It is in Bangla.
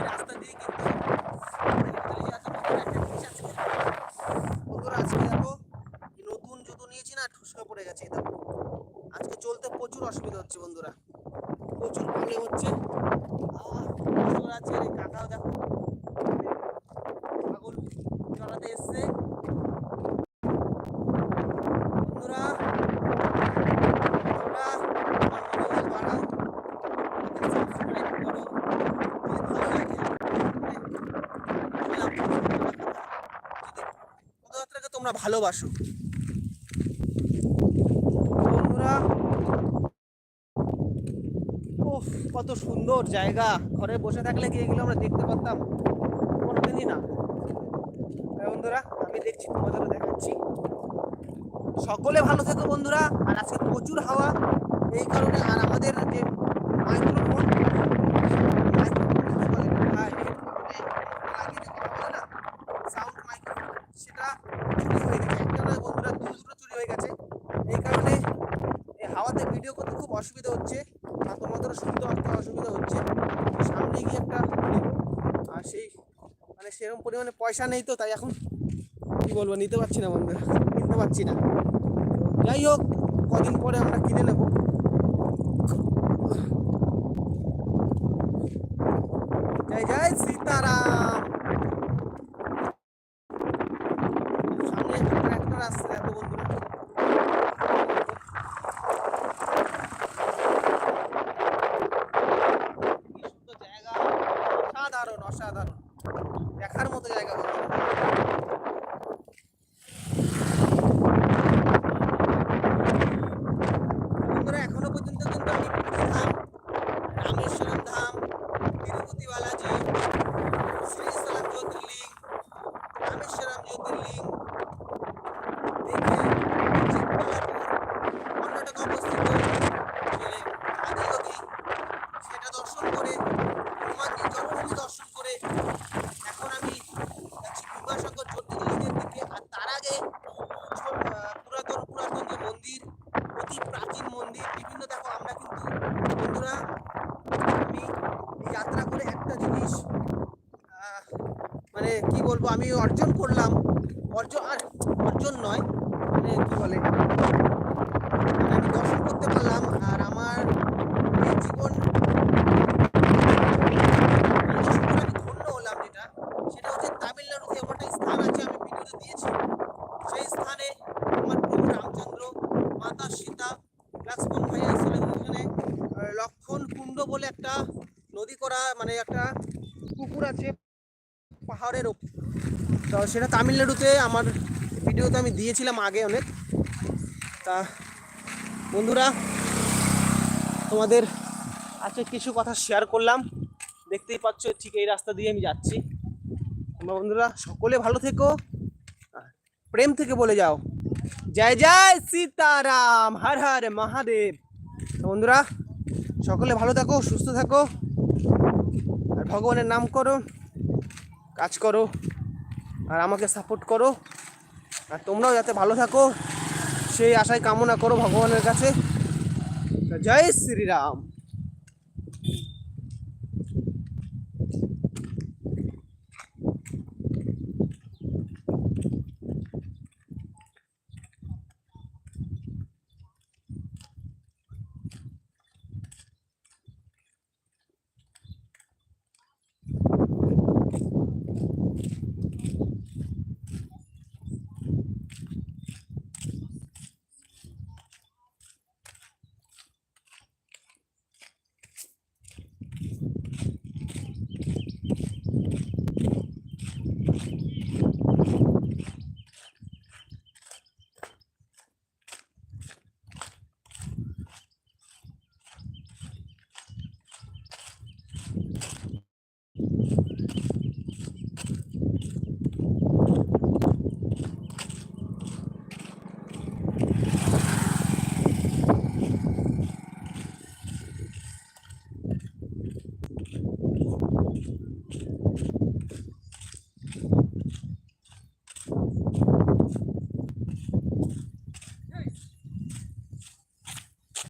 এই রাস্তা দিয়ে কিন্তু বন্ধুরা, আজকে দেখো নতুন জুতো নিয়েছি না, ঠুসকা পড়ে গেছে দেখো। আজকে চলতে প্রচুর অসুবিধা হচ্ছে, বন্ধুরা। প্রচুর প্রবলেম হচ্ছে। আছে কাকাও দেখো। পাগল চড়াতে এসছে। তোমরা ভালোবাসো। বন্ধুরা, উফ, কত সুন্দর জায়গা। ঘরে বসে থাকলে কি এগুলো আমরা দেখতে পারতাম? কোনোদিনই না। হ্যাঁ বন্ধুরা, আমি দেখছি, তোমাদেরও দেখাচ্ছি। সকলে ভালো থেকো বন্ধুরা, আর আজকে প্রচুর হাওয়া, এই কারণে আর আমাদের যে মাইক্রোফোন সাউন্ড মাইক্রোফোন সেটা চুরি হয়ে গেছে একটা নয় বন্ধুরা দু দুটো চুরি হয়ে গেছে এই কারণে এই হাওয়াতে ভিডিও করতে খুব অসুবিধা হচ্ছে আর তোমাদেরও শুনতে একটা অসুবিধা হচ্ছে। সামনে গিয়ে একটা আর সেই মানে সেরকম পরিমাণে পয়সা নেই তো, তাই এখন কি বলব, নিতে পারছি না বন্ধুরা কিনতে পারছি না। যাই হোক, কদিন পরে আমরা কিনে নেব। জয় জয় সীতারাম। সামনে একটা ট্র্যাক্টর আসছে, দেখো বন্ধুরা কি সুন্দর জায়গা অসাধারণ অসাধারণ। দেখার মতো জায়গা বন্ধুরা এখনও পর্যন্ত অবস্থিত সেটা দর্শন করে হনুমানজির জন্মভূমি দর্শন করে এখন আমি যাচ্ছি ভীমাশঙ্কর জ্যোতির্লিঙ্গের দিকে আর তার আগে ছো- আহ, পুরাতন পুরাতন যে মন্দির অতি প্রাচীন মন্দির বিভিন্ন দেখো আমরা কিন্তু বন্ধুরা আমি এই যাত্রা করে একটা জিনিস আহ, মানে কি বলব, আমি অর্জন করলাম। অর্জন, আর অর্জন নয় মানে কি বলে মানে আমি দর্শন করতে পারলাম, আর আমার জীবন হলাম যেটা, সেটা হচ্ছে তামিলনাড়ুতে একটা স্থান আছে আমি দিয়েছি। সেই স্থানে আমার রামচন্দ্র, মাতা সীতা লক্ষণ কুণ্ড বলে একটা নদী করা মানে একটা পুকুর আছে। পাহাড়ের ওপ- তো সেটা তামিলনাড়ুতে আমার ভিডিওতে আমি দিয়েছিলাম আগে অনেক। তা বন্ধুরা, তোমাদের আজকে কিছু কথা শেয়ার করলাম। দেখতেই পাচ্ছ, ঠিক এই রাস্তা দিয়ে আমি যাচ্ছি। তোমরা বন্ধুরা, সকলে ভালো থেকো। প্রেম থেকে বলে যাও। জয় জয় সীতারাম, হর হর মহাদেব। তো বন্ধুরা, সকলে ভালো থাকো, সুস্থ থাকো। আর ভগবানের নাম করো। কাজ করো আর আমাকে সাপোর্ট করো। আর তোমরাও যাতে ভালো থাকো, সেই আশায় কামনা করো ভগবানের কাছে। জয় শ্রীরাম।